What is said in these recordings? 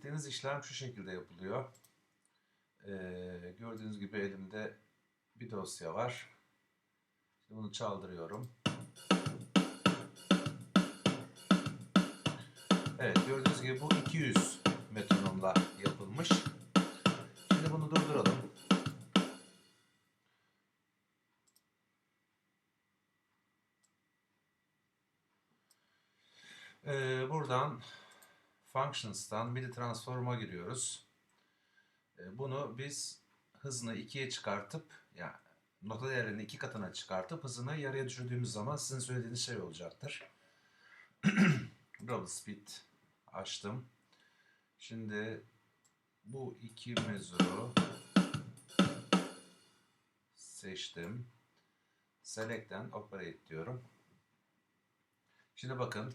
bahsettiğiniz işlem şu şekilde yapılıyor. Ee, gördüğünüz gibi elimde bir dosya var. Şimdi bunu çaldırıyorum. Evet gördüğünüz gibi bu 200 metronomla yapılmış. Şimdi bunu durduralım. Ee, buradan Functions'tan MIDI Transform'a giriyoruz. Ee, bunu biz hızını ikiye çıkartıp yani nota değerini iki katına çıkartıp hızını yarıya düşürdüğümüz zaman sizin söylediğiniz şey olacaktır. Double speed açtım. Şimdi bu iki mezuru seçtim. Select'ten operate diyorum. Şimdi bakın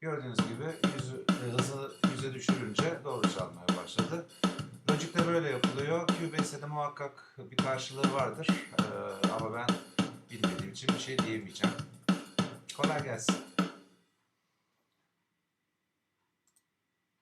Gördüğünüz gibi yüzü, hızı yüze düşürünce doğru çalmaya başladı. Logic'te böyle yapılıyor. Cubase'de de muhakkak bir karşılığı vardır. Ee, ama ben bilmediğim için bir şey diyemeyeceğim. Kolay gelsin.